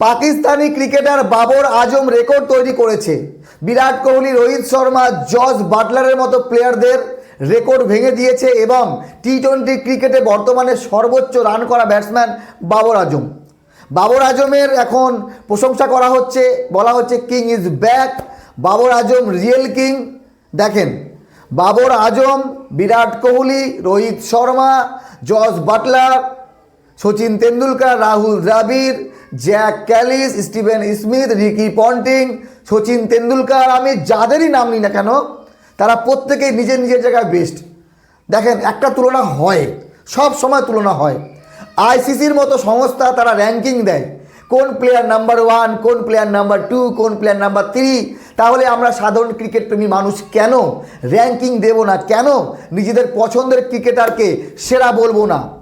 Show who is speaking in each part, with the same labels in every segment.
Speaker 1: Pakistani cricketer Babar Azam record তৈরি করেছে। বিরাট কোহলি, রোহিত শর্মা জজ বাটলারের মতো প্লেয়ারদের রেকর্ড ভেঙে দিয়েছে এবং টি টোয়েন্টি ক্রিকেটে বর্তমানে সর্বোচ্চ রান করা ব্যাটসম্যান বাবর আজম। বাবর আজমের এখন প্রশংসা করা হচ্ছে, বলা হচ্ছে king is back, Babar Azam real king. দেখেন, Babar Azam, Virat Kohli, Rohit Sharma Jos Buttler Sachin Tendulkar, Rahul Dravid, Jacques Kallis, Steven Smith, Ricky Ponting, Sachin Tendulkar আমি যাদেরই নাম নিই না কেন, তারা প্রত্যেকেই নিজের নিজের জায়গায় বেস্ট দেখেন, একটা তুলনা হয়, সব সময় তুলনা হয়। আইসিসির মতো সংস্থা তারা র্যাঙ্কিং দেয়। কোন প্লেয়ার নাম্বার ওয়ান কোন প্লেয়ার নাম্বার টু কোন প্লেয়ার নাম্বার থ্রি তাহলে আমরা সাধারণ ক্রিকেট প্রেমী মানুষ কেন র্যাঙ্কিং দেব না? কেন? নিজেদের পছন্দের ক্রিকেটারকে সেরা বলব না?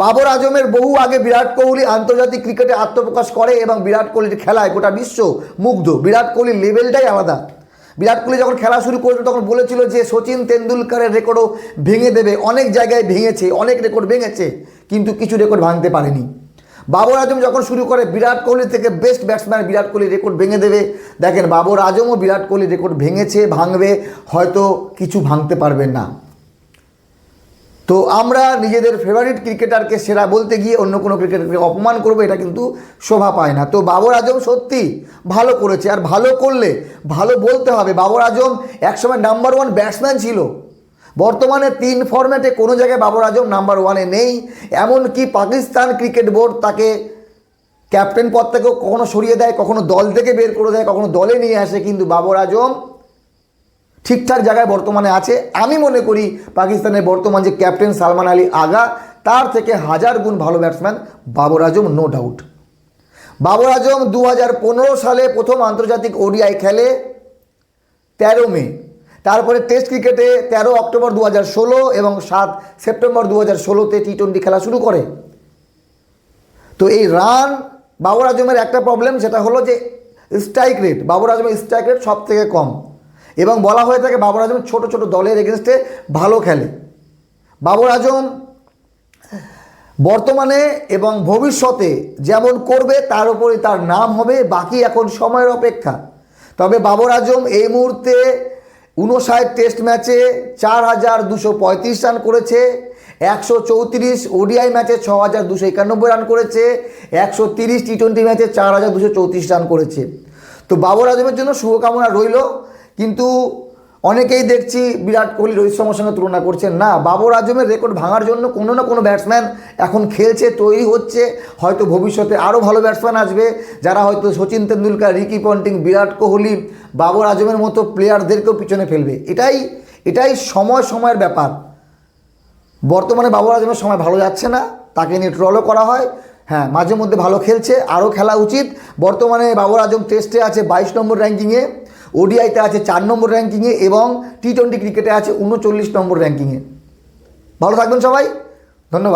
Speaker 1: বাবর আজমের বহু আগে বিরাট কোহলি আন্তর্জাতিক ক্রিকেটে আত্মপ্রকাশ করে এবং বিরাট কোহলির খেলায় গোটা বিশ্ব মুগ্ধ। বিরাট কোহলির লেভেলটাই আলাদা। বিরাট কোহলি যখন খেলা শুরু করেছিল, তখন বলেছিল যে সচিন তেন্ডুলকারের রেকর্ডও ভেঙে দেবে। অনেক জায়গায় ভেঙেছে, অনেক রেকর্ড ভেঙেছে, কিন্তু কিছু রেকর্ড ভাঙতে পারেনি। বাবর আজম যখন শুরু করে, বিরাট কোহলি থেকে best batsman Virat Kohli record ভেঙে দেবে। দেখেন, বাবর আজমও বিরাট কোহলি রেকর্ড ভেঙেছে, ভাঙবে, হয়তো কিছু ভাঙতে পারবেন না। তো আমরা নিজেদের ফেভারিট ক্রিকেটারকে সেরা বলতে গিয়ে অন্য কোনো ক্রিকেটারকে অপমান করব, এটা কিন্তু শোভা পায় না। তো বাবর আজম সত্যি ভালো করেছে, আর ভালো করলে ভালো বলতে হবে। বাবর আজম একসময় নাম্বার ওয়ান ব্যাটসম্যান ছিল। বর্তমানে তিন ফর্ম্যাটে কোনো জায়গায় বাবর আজম নাম্বার ওয়ানে নেই। এমনকি পাকিস্তান ক্রিকেট বোর্ড তাকে ক্যাপ্টেন পদ থেকেও কখনো সরিয়ে দেয়, কখনো দল থেকে বের করে দেয়, কখনো দলে নিয়ে আসে। কিন্তু বাবর আজম ঠিকঠাক জায়গায় বর্তমানে আছে। আমি মনে করি পাকিস্তানের বর্তমান যে ক্যাপ্টেন সালমান আলী আগা, তার থেকে হাজার গুণ ভালো batsman Babar Azam no doubt Babar Azam দু হাজার পনেরো সালে প্রথম আন্তর্জাতিক ওডিআই খেলে তেরো মে। তারপরে টেস্ট ক্রিকেটে তেরো অক্টোবর দু হাজার ষোলো এবং সাত সেপ্টেম্বর দু হাজার ষোলোতে টি টোয়েন্টি খেলা শুরু করে। তো এই রান বাবর আজমের একটা প্রবলেম সেটা হলো যে স্ট্রাইক রেট বাবর আজমের স্ট্রাইক রেট সব থেকে কম। এবং বলা হয়ে থাকে বাবর আজম ছোট ছোট দলের এগেনস্টে ভালো খেলে। বাবর আজম বর্তমানে এবং ভবিষ্যতে যেমন করবে, তার উপরে তার নাম হবে, বাকি এখন সময়ের অপেক্ষা। তবে বাবর আজম এই মুহূর্তে উনষাট টেস্ট ম্যাচে চার হাজার দুশো পঁয়ত্রিশ রান করেছে, একশো চৌত্রিশ ওডিআই ম্যাচে ছ হাজার দুশো একানব্বই রান করেছে, একশো তিরিশ টি টোয়েন্টি ম্যাচে চার হাজার দুশো চৌত্রিশ রান করেছে। তো বাবর আজমের জন্য শুভকামনা রইল। কিন্তু অনেকেই দেখছি বিরাট কোহলি, রোহিত শর্মার সঙ্গে তুলনা করছেন, না, বাবর আজমের রেকর্ড ভাঙার জন্য কোনো না কোনো ব্যাটসম্যান এখন খেলছে, তৈরি হচ্ছে, হয়তো ভবিষ্যতে আরও ভালো ব্যাটসম্যান আসবে, যারা হয়তো সচিন তেন্ডুলকার, রিকি পন্টিং, বিরাট কোহলি, বাবর আজমের মতো প্লেয়ারদেরকেও পিছনে ফেলবে। এটাই এটাই সময় সময়ের ব্যাপার। বর্তমানে বাবর আজমের সময় ভালো যাচ্ছে না, তাকে নিয়ে ট্রলও করা হয়। হ্যাঁ মাঝে মধ্যে ভালো খেলছে আরও খেলা উচিত। বর্তমানে বাবর আজম টেস্টে আছে বাইশ নম্বর র্যাঙ্কিংয়ে ওডিআইতে আছে চার নম্বর র্যাঙ্কিংয়ে এবং টি টোয়েন্টি ক্রিকেটে আছে উনচল্লিশ নম্বর র্যাঙ্কিংয়ে। ভালো থাকবেন সবাই। ধন্যবাদ।